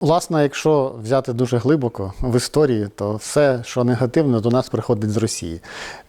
Власне, якщо взяти дуже глибоко в історії, то все, що негативне, до нас приходить з Росії.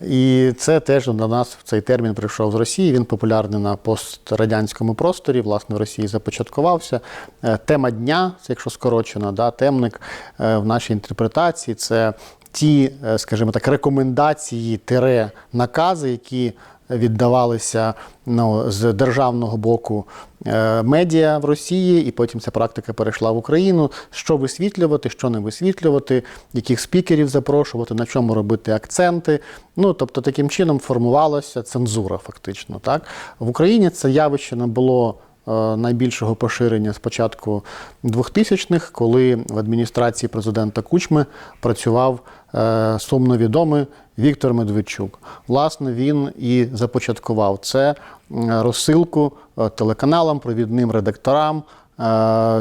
І це теж до нас цей термін прийшов з Росії. Він популярний на пострадянському просторі. Власне, в Росії започаткувався. Е, Тема дня, якщо скорочено, да, темник е, в нашій інтерпретації це ті, е, скажімо так, рекомендації, тире накази, які віддавалися ну, з державного боку е, медіа в Росії, і потім ця практика перейшла в Україну. Що висвітлювати, що не висвітлювати, яких спікерів запрошувати, на чому робити акценти. Ну тобто таким чином формувалася цензура, фактично. Так в Україні це явище не було. Е, Найбільшого поширення з початку 2000-х, коли в адміністрації президента Кучми працював сумновідомий сумно відомий Віктор Медведчук. Власне, він і започаткував це розсилку е, телеканалам, провідним редакторам е,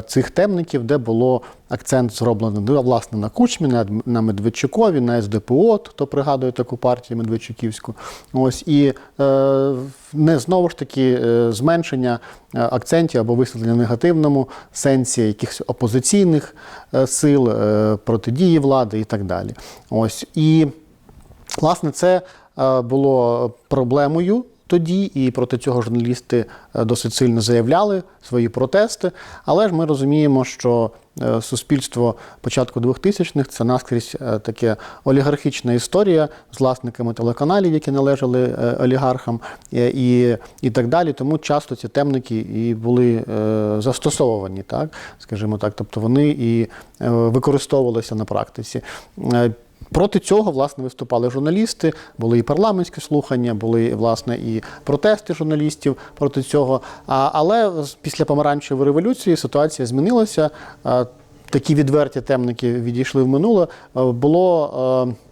цих темників, де було акцент зроблений ну, власне на Кучмі, на, Медведчукові, на СДПО, хто пригадує таку партію Медведчуківську. Ось і е, не знову ж таки е, зменшення е, акцентів або висвітлення негативному сенсі якихось опозиційних е, сил, е, протидії влади і так далі. Ось і Власне, це е, було проблемою тоді, і проти цього журналісти е, досить сильно заявляли свої протести. Але ж ми розуміємо, що е, суспільство початку 2000-х – це наскрізь е, таке олігархічна історія з власниками телеканалів, які належали олігархам, і, і так далі. Тому часто ці темники і були застосовані, так скажімо так. Тобто вони і використовувалися на практиці. Проти цього власне виступали журналісти, були і парламентські слухання, були власне і протести журналістів проти цього. Але після помаранчевої революції ситуація змінилася. Такі відверті темники відійшли в минуле. Було е,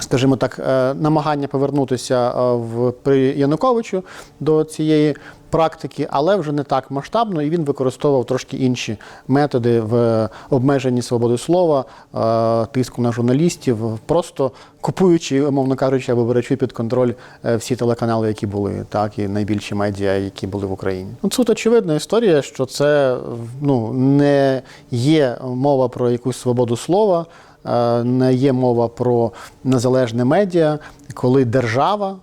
скажімо так, е, намагання повернутися е, в при Януковичу до цієї практики, але вже не так масштабно, і він використовував трошки інші методи в обмеженні свободи слова, е, тиску на журналістів, просто купуючи, умовно кажучи, або беручи під контроль всі телеканали, які були, так і найбільші медіа, які були в Україні. Ну, Тут очевидна історія, що це ну не є мова про якусь свободу слова. Е, не є мова про незалежне медіа, коли держава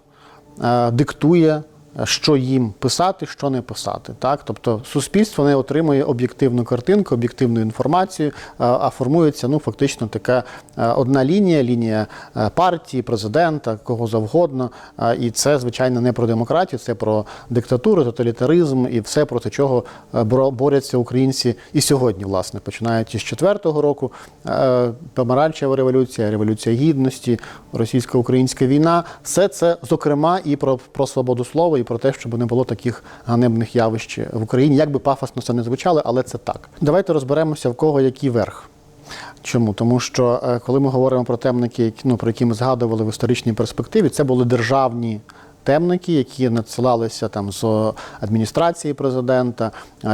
е, диктує, що їм писати, що не писати. Так? Тобто суспільство не отримує об'єктивну картинку, об'єктивну інформацію, а формується ну, фактично така е, одна лінія, лінія е, партії, президента, кого завгодно. І це, звичайно, не про демократію, це про диктатуру, тоталітаризм і все, проти чого е, борються українці і сьогодні, власне, починаючи з четвертого року. Помаранчева революція, революція гідності, російсько-українська війна. Все це, зокрема, і про, про свободу слова, і про те, щоб не було таких ганебних явищ в Україні. Як би пафосно це не звучало, але це так. Давайте розберемося, в кого який верх. Чому? Тому що е, коли ми говоримо про темники, ну, про які ми згадували в історичній перспективі, це були державні темники, які надсилалися там з адміністрації президента,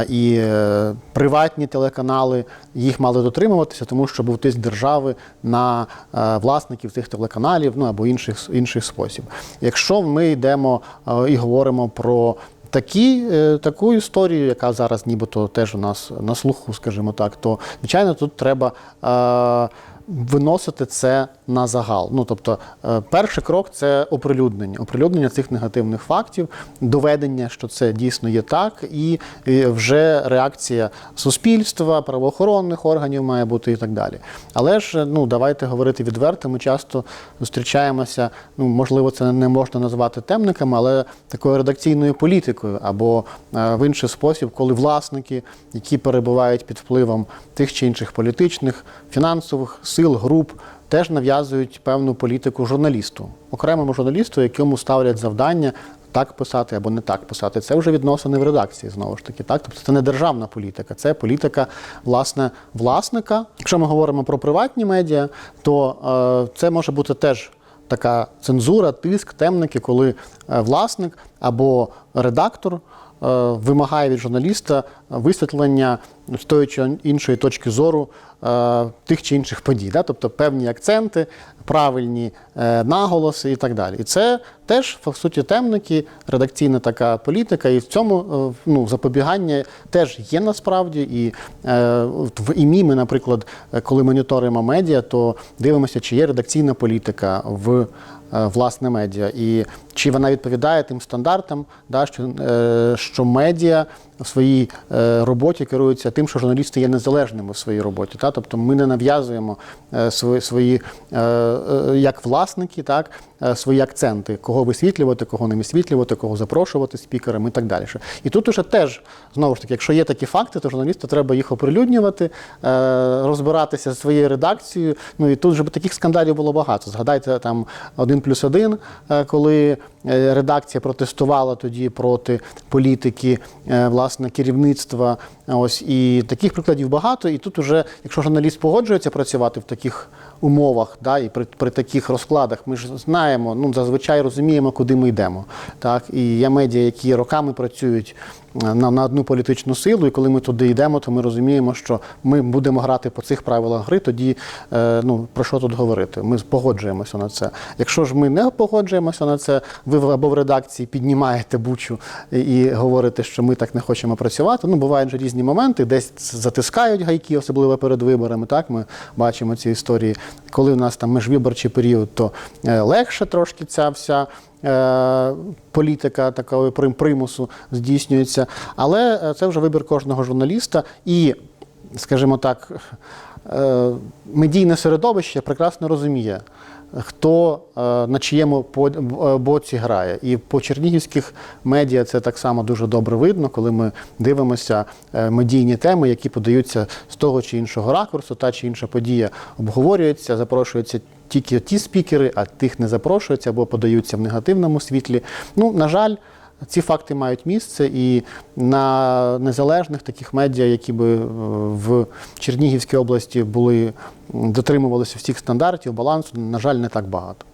і е, приватні телеканали їх мали дотримуватися, тому що був тиск держави на е, власників цих телеканалів, ну або інших інших спосіб. Якщо ми йдемо е, і говоримо про Такі, таку історію, яка зараз нібито теж у нас на слуху, скажімо так, то звичайно тут треба е, виносити це на загал. Ну тобто, е, перший крок це оприлюднення, оприлюднення цих негативних фактів, доведення, що це дійсно є так, і е, вже реакція суспільства, правоохоронних органів має бути і так далі. Але ж ну давайте говорити відверто. Ми часто зустрічаємося. Ну можливо, це не можна назвати темниками, але такою редакційною політикою або е, в інший спосіб, коли власники, які перебувають під впливом тих чи інших політичних, фінансових сил, груп, теж нав'язують певну політику журналісту, окремому журналісту, якому ставлять завдання. Так писати або не так писати. Це вже відносини в редакції знову ж таки. Так, тобто це не державна політика, це політика власне власника. Якщо ми говоримо про приватні медіа, то е, це може бути теж така цензура, тиск, темники, коли е, власник або редактор е, вимагає від журналіста висвітлення з тої чи іншої точки зору е, тих чи інших подій, да? тобто певні акценти, правильні е, наголоси і так далі. І це теж по суті темники, редакційна така політика, і в цьому ну, запобігання теж є насправді. І в ІМІ ми, наприклад, коли моніторимо медіа, то дивимося, чи є редакційна політика в власне медіа, і чи вона відповідає тим стандартам, да, що, е, що медіа в своїй е, роботі керуються тим, що журналісти є незалежними в своїй роботі. Та? Тобто ми не нав'язуємо е, свої, свої е, як власники, так, свої акценти, кого висвітлювати, кого не висвітлювати, кого запрошувати спікерами і так далі. І тут уже теж, знову ж таки, якщо є такі факти, то журналісту треба їх оприлюднювати, розбиратися зі своєю редакцією. Ну і тут же таких скандалів було багато. Згадайте там один плюс один, коли редакція протестувала тоді проти політики е, власне керівництва. Ось і таких прикладів багато. І тут уже, якщо журналіст погоджується працювати в таких умовах, да, і при, при таких розкладах, ми ж знаємо, ну зазвичай розуміємо, куди ми йдемо. Так і є медіа, які роками працюють на, на одну політичну силу, і коли ми туди йдемо, то ми розуміємо, що ми будемо грати по цих правилах гри. Тоді е, ну про що тут говорити? Ми погоджуємося на це. Якщо ж ми не погоджуємося на це, ви або в редакції піднімаєте бучу і, і говорите, що ми так не хочемо працювати. Ну бувають же різні моменти, десь затискають гайки, особливо перед виборами. Так ми бачимо ці історії. Коли у нас там межвиборчий період, то е, легше трошки ця вся. Е, Політика такого прим- примусу здійснюється, але е, це вже вибір кожного журналіста. І, скажімо так, е, медійне середовище прекрасно розуміє, хто е, на чиєму е, боці грає. І по чернігівських медіа це так само дуже добре видно, коли ми дивимося е, медійні теми, які подаються з того чи іншого ракурсу, та чи інша подія обговорюється, запрошуються. Тільки ті спікери, а тих не запрошуються або подаються в негативному світлі. Ну, на жаль, ці факти мають місце, і на незалежних таких медіа, які би е, в Чернігівській області були дотримувалися всіх стандартів, балансу, на жаль, не так багато.